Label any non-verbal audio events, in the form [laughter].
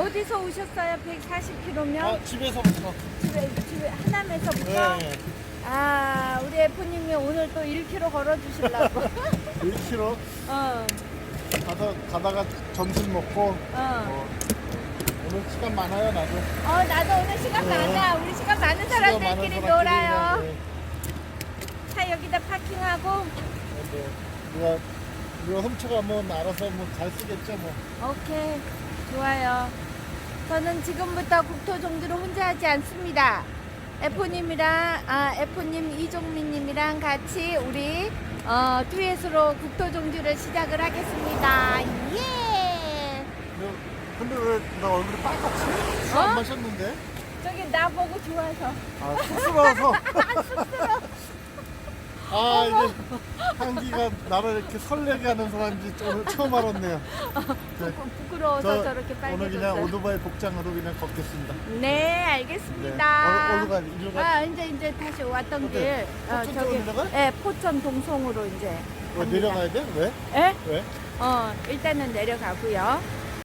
어디서 오셨어요? 140km면 아, 집에서부터. 집에 집에 하남에서부터. 네. 아 우리 애프님이 오늘 또 1km 걸어주시려고. [laughs] 1km 어, 가서 가다가 점심 먹고 어. 어, 오늘 시간 많아요 나도. 어 나도 오늘 시간 네. 많아. 우리 시간 많은 시간 많은 사람들끼리 놀아요. 네, 차 여기다 파킹하고. 네, 네. 누가 누가 훔쳐가면 알아서 뭐 잘 쓰겠죠 뭐. 오케이 좋아요. 저는 지금부터 국토 종주를 혼자 하지 않습니다. F님이랑 아 F님 이종민님이랑 같이 우리 어, 듀엣으로 국토 종주를 시작을 하겠습니다. 예. 근데, 왜 나 얼굴이 빨갛지? 술 어? 안 마셨는데? 저기 나 보고 좋아서. 아 쑥스러워서. [laughs] 아 이게 향기가 나를 이렇게 설레게 하는 사람인지 오늘 처음 알았네요. 네. 부끄러워서 저 저렇게 오늘 그냥 빨개졌어요. 오토바이 복장으로 그냥 걷겠습니다. 네 네. 알겠습니다. 어, 돼? 이리로 가? 아 이제 이제 다시 왔던? 길. 어, 포천 저기 쪽으로 내려가? 예 포천 동송으로 이제. 왜 갑니다. 내려가야 돼? 왜? 예? 왜? 어 일단은 내려가고요.